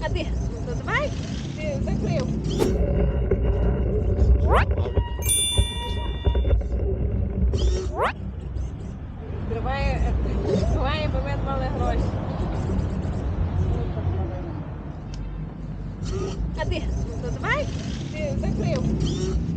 Cadê? Tudo mais? Deus, é creu. Открывая, открывая Cadê? Tudo mais? Deus, é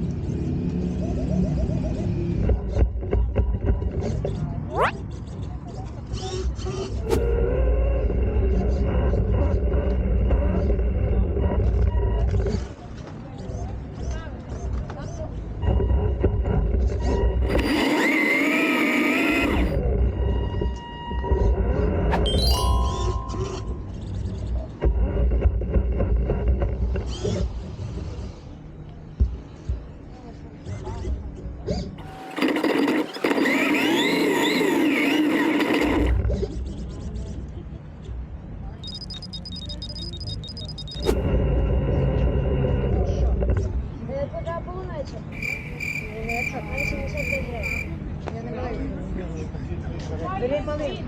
Vereyim alayım.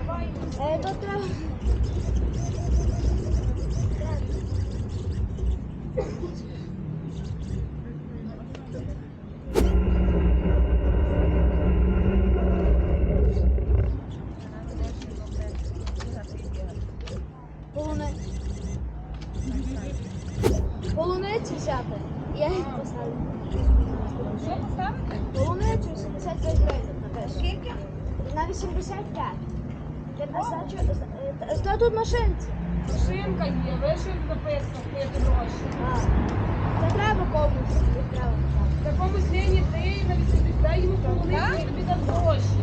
Evet oturalım. Polonez çeşidi. Я їх поставлю. Що поставити? Полуницю 85 гривень. Скільки? На 85. Я достачу. Та э, э, тут машинці. Машинка є, вишив написано, пити гроші. Це треба комусь. Та комусь нині ти на 85 йому полуницю, і тобі дав гроші.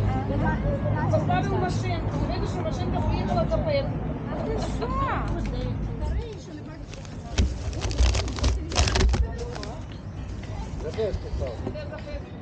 Поставил машинку. Видно, що машинка поїхала за пити. А ти що? festa, tal.